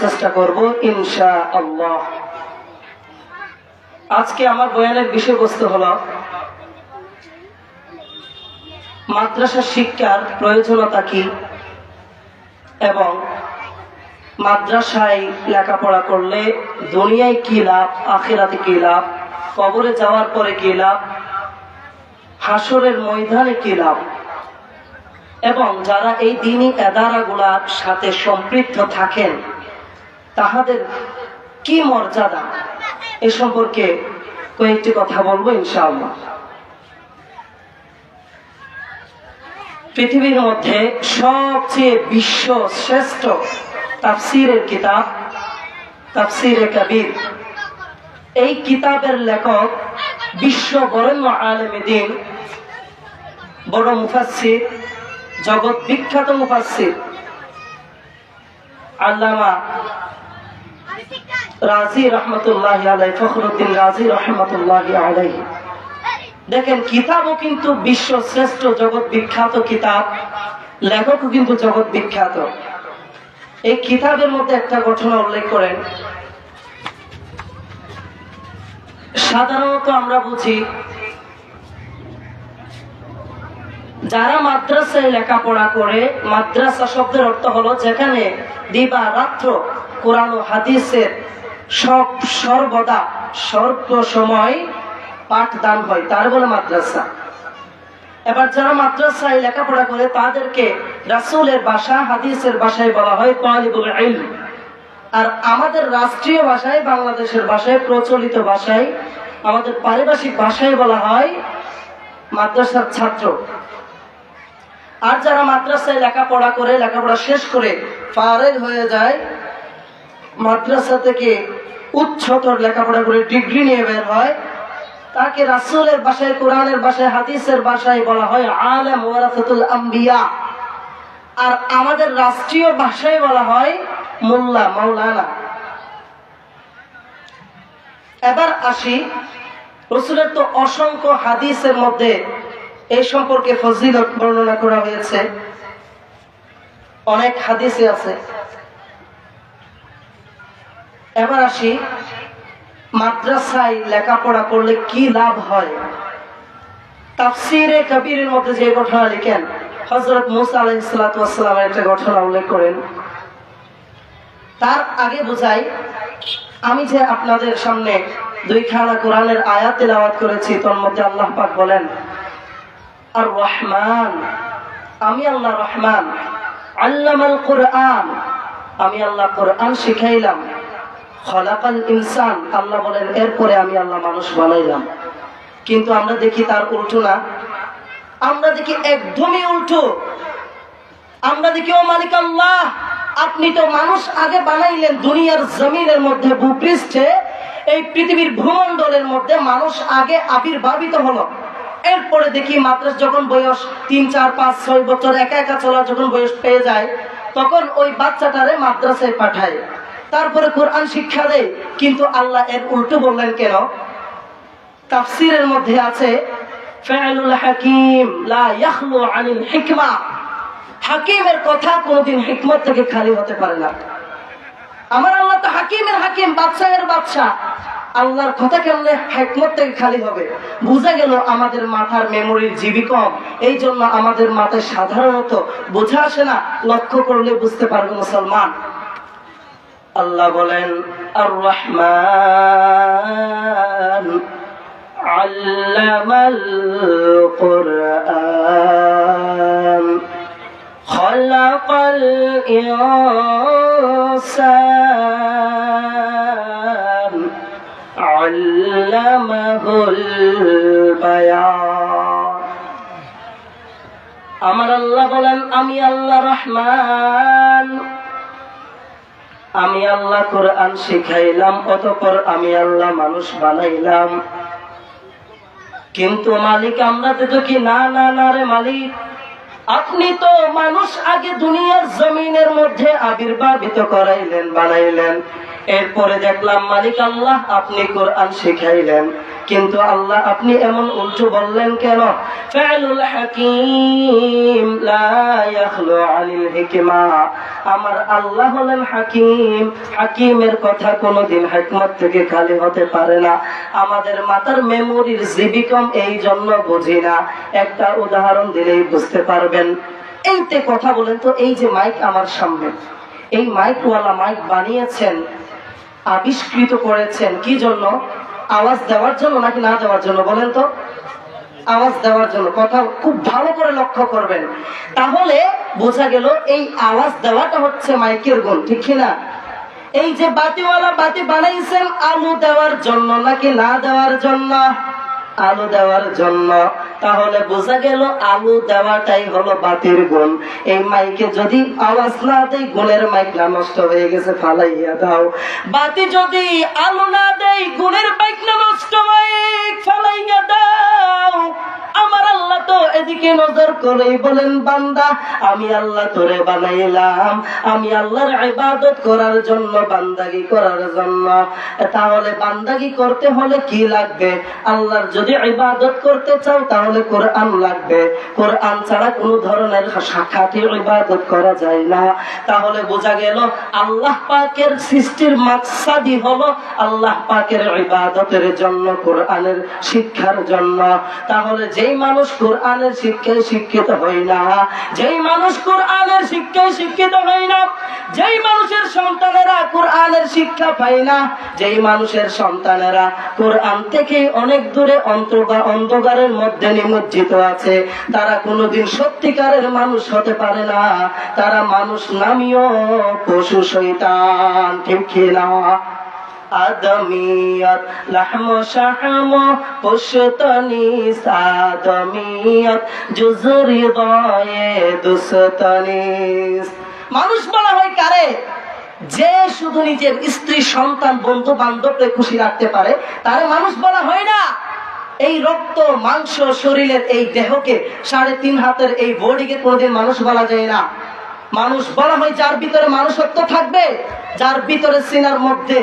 চেষ্টা করব ইনশা আল্লাহ আজকে আমার বয়ানের বিষয়বস্তু হলো, মাদ্রাসা শিক্ষার প্রয়োজনীয়তা কি এবং মাদ্রাসায় লেখাপড়া করলে দুনিয়ায় কি লাভ, আখেরাতে কি লাভ, কবরে যাওয়ার পরে কি লাভ হাসরের ময়দানে কি লাভ, এবং যারা এই দিনই এদারাগুলার সাথে সম্পৃক্ত থাকেন তাহাদের কি মর্যাদা? এ সম্পর্কে কয়েকটি কথা বলব ইনশাআল্লাহ। পৃথিবীর মধ্যে সবচেয়ে বিশ্ব শ্রেষ্ঠ তাফসিরের কিতাব তাফসিরে কবির। এই কিতাবের লেখক বিশ্ব বরেণ্য আলেমী দিন, বড় মুফাসির জগৎ বিখ্যাত মুফাসির আল্লামা রাজি রহমতুল্লাহ আলাই ফখরুদ্দিন রাজি রহমতুল্লাহ আলাই দেখেন, কিতাবও কিন্তু বিশ্ব শ্রেষ্ঠ জগৎ বিখ্যাত কিতাব, লেখকও কিন্তু জগৎ বিখ্যাত। এই কিতাবের মধ্যে একটা ঘটনা উল্লেখ করেন। সাধারণত আমরা বুঝি, যারা মাদ্রাসায় লেখাপড়া করে, মাদ্রাসা শব্দের অর্থ হলো যেখানে দিবা রাত্র কোরআন ও হাদিসের সব সর্বদা সর্ব সময় পাঠদান হয়, তার বলে মাদ্রাসা। এবার যারা মাদ্রাসায় লেখাপড়া করে, তাদেরকে রাসুলের ভাষা, হাদিসের ভাষায় বলা হয় তালিবুল ইলম। আর আমাদের রাষ্ট্রীয় ভাষায়, বাংলাদেশের ভাষায়, প্রচলিত ভাষায়, আমাদের পারিভাষিক ভাষায় বলা হয় মাদ্রাসার ছাত্র। আর যারা মাদ্রাসায় লেখাপড়া করে, লেখাপড়া শেষ করে ফারেগ হয়ে যায় মাদ্রাসা থেকে উচ্চতর লেখাপড়া করে ডিগ্রি নিয়ে বের হয়। তাকে রাসুলের ভাষায় কোরআনের বাসায়, হাদিসের ভাষায় বলা হয় আলেম ওয়ারাসাতুল আম্বিয়া। আর আমাদের রাষ্ট্রীয় ভাষায় বলা হয় মোল্লা, মাওলানা। এবার আসি রসুলের তো অসংখ্য হাদিসের মধ্যে এই সম্পর্কে ফজিলত বর্ণনা করা হয়েছে। অনেক হাদিসে আছে। এবার আসি, মাদ্রাসায় লেখাপড়া করলে কি লাভ হয়? তাফসিরে কবিরের মধ্যে যে ঘটনা লিখেন হজরত মুসা সালাতামের একটা ঘটনা উল্লেখ করেন। তার আগে বুঝাই, আমি যে আপনাদের সামনে দুইখানা কোরআনের আয়াত তেলাওয়াত করেছি, তোর মধ্যে আল্লাহ পাক বলেন আর রহমান আমি আল্লাহ রহমান, আল্লামাল কোরআন, আমি আল্লাহ কোরআন শিখাইলাম। খলাকাল ইনসান, আল্লাহ বলেন, এরপরে আমি আল্লাহ মানুষ বানাইলাম। কিন্তু আমরা দেখি তার উল্টো না। আমরা দেখি একদমই উল্টো। আমরা দেখি, ও মালিক আল্লাহ, আপনি তো মানুষ আগে বানাইলেন দুনিয়ার জমিনের মধ্যে ভূপৃষ্ঠে, এই পৃথিবীর ভূমণ্ডলের মধ্যে মানুষ আগে আবির্ভাবিত হলো। এরপরে দেখি মাদ্রাস যখন বয়স তিন, চার, পাঁচ, ছয় বছর একা একা চলার যখন বয়স পেয়ে যায়, তখন ওই বাচ্চাটারে মাদ্রাসায় পাঠায়। তারপরে কোরআন শিক্ষা দেয়, কিন্তু আল্লাহ এর উল্টো বললেন কেন? তাফসিরের মধ্যে আছে হাকিমের কথা হিকমত থেকে খালি হতে পারে না। আমার আল্লাহ তো হাকিমের হাকিম বাদশাহ। আল্লাহর কথা হেকমত থেকে খালি হবে? বোঝা গেল আমাদের মাথার মেমোরির জিবি কম। এই জন্য আমাদের মাথায় সাধারণত বোঝা আসে না, লক্ষ্য করলে বুঝতে পারবে মুসলমান। আল্লাহ বলেন আর রহমান আল্লামাল কোরআন। খলাকাল ইনসান। আল্লামাহুল বায়ান। আমার আল্লাহ বলেন, আমি আল্লাহ রহমান। আমি আল্লাহ কোরআন শিখাইলাম, অতপর আমি আল্লাহ মানুষ বানাইলাম। কিন্তু মালিক, আমরা তো কি না না না রে মালিক, আপনি তো মানুষ আগে দুনিয়ার জমিনের মধ্যে আবির্ভাবিত করাইলেন, বানাইলেন। এরপরে দেখলাম, মালিক আল্লাহ, আপনি কোরআন শিখাইলেন। কিন্তু আল্লাহ আপনি এমন উল্টো বললেন কেন? ফাইলুল হাকিম লা আনিল হিকমা। আমার আল্লাহ হলেন হাকিম। হাকিমের কথা কোনোদিন হিকমত থেকে খালি হতে পারে না। আমাদের মাথার মেমোরির জীবিকম এই জন্য বুঝি না। একটা উদাহরণ দিলেই বুঝতে পারবেন। এইতে কথা বলেন তো, এই যে মাইক আমার সামনে। এই মাইকওয়ালা মাইক বানিয়েছেন, আবিষ্কৃত করেছেন, কি জন্য? আওয়াজ দেওয়ার জন্য নাকি না দেওয়ার জন্য বলেন তো? আওয়াজ দেওয়ার জন্য। কথা খুব ভালো করে লক্ষ্য করবেন। তাহলে বোঝা গেল এই আওয়াজ দেওয়াটা হচ্ছে মাইকের গুণ, ঠিক কিনা? এই যে বাতিওয়ালা বাতি বানাইছেন আলু দেওয়ার জন্য নাকি না দেওয়ার জন্য? আলু দেওয়ার জন্য। তাহলে বোঝা গেল আলু দেওয়াটাই হলো বাতির গুণ। এই মাইকে যদি আওয়াজ না দেয় গুণের মাইকটা নষ্ট হয়ে গেছে, ফালাইয়া দাও। বাতি যদি আলু না দেয় গুণের মাইক না তো এদিকে নজর করেই বলেন, বান্দা, আমি আল্লাহ তোরে বানাইলাম। আমি আল্লাহর ইবাদত করার জন্য, বান্দাগি করার জন্য। তাহলে বান্দাগি করতে হলে কি লাগবে? আল্লাহর যদি ইবাদত করতে চাও, তাহলে কোরআন লাগবে। কোরআন ছাড়া কোন ধরনের শাখাটি ইবাদত করা যায় না। তাহলে বোঝা গেল, আল্লাহ পাকের সৃষ্টির মাকসাদি হলো আল্লাহ পাকের ইবাদতের জন্য, কোরআনের শিক্ষার জন্য। তাহলে যেই মানুষ কোরআনের শিক্ষায় শিক্ষিত হয় না। যেই মানুষ কোরআনের শিক্ষায় শিক্ষিত হয় না, যেই মানুষের সন্তানেরা কোরআনের শিক্ষা পায় না, যেই মানুষের সন্তানেরা কোরআন থেকে অনেক দূরে অন্তর্গা অন্ধকারের মধ্যে নিমজ্জিত আছে। তারা কোনোদিন সত্যিকারের মানুষ হতে পারে না। তারা মানুষ নামিও পশু শৈতান ঠিক না? আদমিয়ত, লাহম শাহম পুশতনিস আদমিয়ত জুজরি দয়ে দুসতনিস মানুষ বলা হয় কারে? যে শুধু নিজের স্ত্রী, সন্তান বন্ধু বান্ধবকে খুশি রাখতে পারে, তারে মানুষ বলা হয় না। এই রক্ত, মাংস, শরীরের এই দেহকে সাড়ে তিন হাতের এই বডিকে কোনোদিন মানুষ বলা যায় না। মানুষ বলা হয় যার ভিতরে মানুষত্ব থাকবে, যার ভিতরে সিনার মধ্যে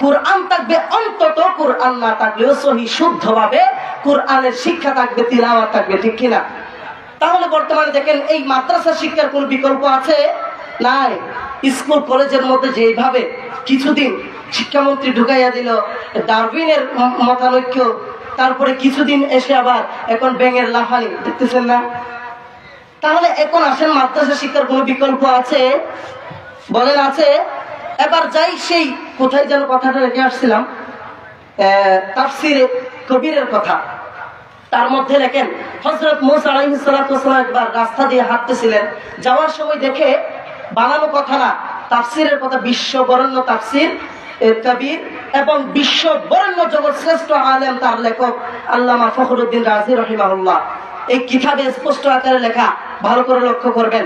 কোরআন থাকবে অন্তত কোরআন না থাকলেও সহি শুদ্ধভাবে কোরআনের শিক্ষা থাকবে, তিলাওয়াত থাকবে, ঠিক কিনা? তাহলে বর্তমানে দেখেন এই মাদ্রাসা শিক্ষার কোন বিকল্প আছে? নাই। স্কুল, কলেজের মধ্যে যেইভাবে কিছুদিন শিক্ষামন্ত্রী ঢুকাইয়া দিল ডারবিনের মতানৈক্য, তারপরে কিছুদিন এসে আবার এখন ব্যাঙের লাফানি, দেখতেছেন না? তাহলে এখন আসেন মাদ্রাসা শিক্ষার কোনো বিকল্প আছে? বলেন আছে। এবার যাই সেই কোথায় যেন কথাটা রেখে আসছিলাম। তাফসিরে কবিরের কথা। তার মধ্যে লেখেন হজরত একবার রাস্তা দিয়ে হাঁটতেছিলেন। যাওয়ার সময় দেখে বানানো কথা না, তাফসিরের কথা, বিশ্ব বরেণ্য তাফসির কবির এবং বিশ্ব বরেণ্য জগৎ শ্রেষ্ঠ আলেম তার লেখক আল্লামা ফখরুদ্দিন রাজি রহিমাহুল্লাহ। এই কিতাবে স্পষ্ট আকারে লেখা, ভালো করে লক্ষ্য করবেন।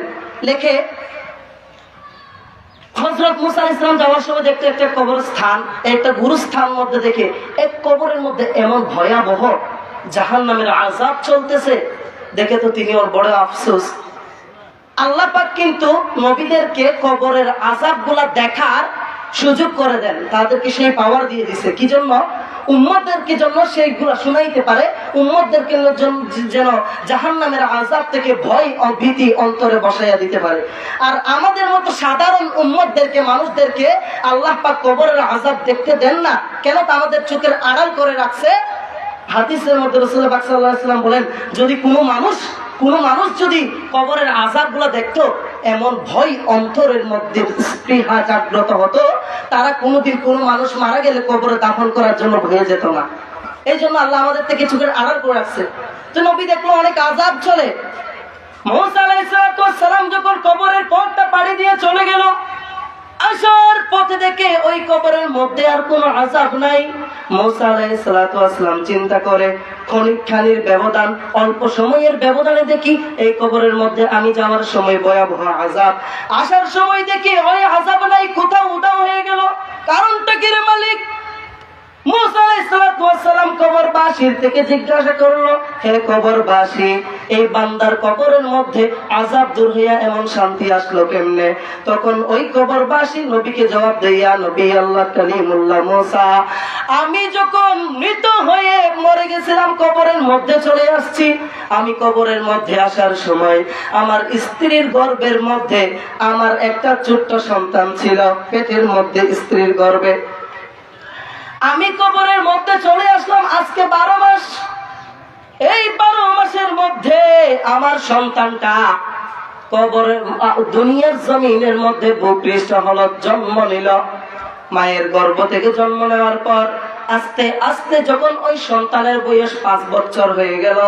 লেখে হজরত মুসা ইসলাম যাওয়ার সময় দেখতে একটা কবরস্থান, একটা গুরুস্থান মধ্যে দেখে এক কবরের মধ্যে এমন ভয়াবহ জাহান নামের আজাব চলতেছে। দেখে তো তিনি ওর বড় আফসোস। আল্লাহ কিন্তু নবীদেরকে কবরের আজাবগুলা দেখার সুযোগ করে দেন। তাদেরকে সেই পাওয়ার দিয়ে দিছে। কি জন্য? উম্মতদেরকে জন্য সেইগুলা শুনাইতে পারে। উম্মতদেরকে জন- যেন জাহান নামের আজাব থেকে ভয় ও ভীতি অন্তরে বসাইয়া দিতে পারে। আর আমাদের মতো সাধারণ উম্মতদেরকে, মানুষদেরকে আল্লাহ পাক কবরের আজাব দেখতে দেন না। কেন তা আমাদের চোখের আড়াল করে রাখছে? হাদিসের মধ্যে সাল্লাল্লাহু আলাইহি ওয়াসাল্লাম বলেন, যদি কোনো মানুষ কোনো মানুষ যদি কবরের আজাবগুলো দেখতো এমন ভয় অন্তরের মধ্যে স্পৃহা জাগ্রত হতো, তারা কোনোদিন কোনো মানুষ মারা গেলে কবরে দাফন করার জন্য ভয়ে যেত না। এই জন্য আল্লাহ আমাদের থেকে চোখের আড়াল করে রাখছে। তো নবী দেখল অনেক আজাব চলে। যখন কবরের পথটা পাড়ি দিয়ে চলে গেল, আসার পথে দেখে ওই কবরের মধ্যে আর কোনো নাই। চিন্তা করে ক্ষণিকখানির ব্যবধান, অল্প সময়ের ব্যবধানে দেখি এই কবরের মধ্যে আমি যাওয়ার সময় ভয়াবহ আজাব আসার সময় দেখি, ওই আজাব নাই, কোথাও উদাও হয়ে গেল। কারণটা কি রে মালিক? মুসা আলাইহিসসালাম কবরবাসীর থেকে জিজ্ঞাসা করল, হে কবরবাসী, এই বান্দার কবরের মধ্যে আজাব দূর হইয়া এমন শান্তি আসলো কেমনে? তখন ওই কবরবাসী নবীকে জবাব দেইয়া, নবী আল্লাহ কালিমুল্লাহ মুসা, আমি যখন মৃত হয়ে মরে গেছিলাম, কবরের মধ্যে চলে আসছি। আমি কবরের মধ্যে আসার সময় আমার স্ত্রীর গর্ভের মধ্যে আমার একটা ছোট্ট সন্তান ছিল, পেটের মধ্যে স্ত্রীর গর্ভে আমি কবরের মধ্যে চলে আসলাম আজকে বারো মাস। এই বারো মাসের মধ্যে আমার সন্তানটা কবরের দুনিয়ার জমিনের মধ্যে ভূপৃষ্ঠ হল জন্ম নিল। মায়ের গর্ভ থেকে জন্ম নেওয়ার পর আস্তে আস্তে যখন ওই সন্তানের বয়স পাঁচ বছর হয়ে গেল,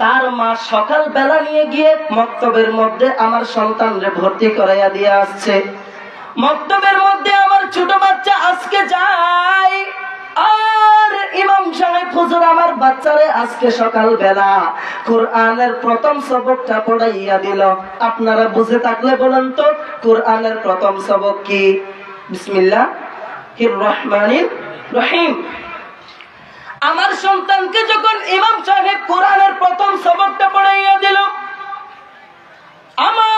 তার মা সকাল বেলা নিয়ে গিয়ে মক্তবের মধ্যে আমার সন্তানরে ভর্তি করাইয়া দিয়ে আসছে। মক্তবের মধ্যে ছোট বাচ্চা আজকে যায়। আর ইমাম সাহেব, হুজুর আমার বাচ্চারে আজকে সকাল বেলা কোরআনের প্রথম সবকটা পড়াইয়া দিল। আপনারা বুঝে থাকলে বলেন তো, কোরআনের প্রথম সবক কি? বিসমিল্লাহ। হির রহমানির রহিম। আমার সন্তানকে যখন ইমাম সাহেব কোরআনের প্রথম সবকটা পড়াইয়া দিল, আমার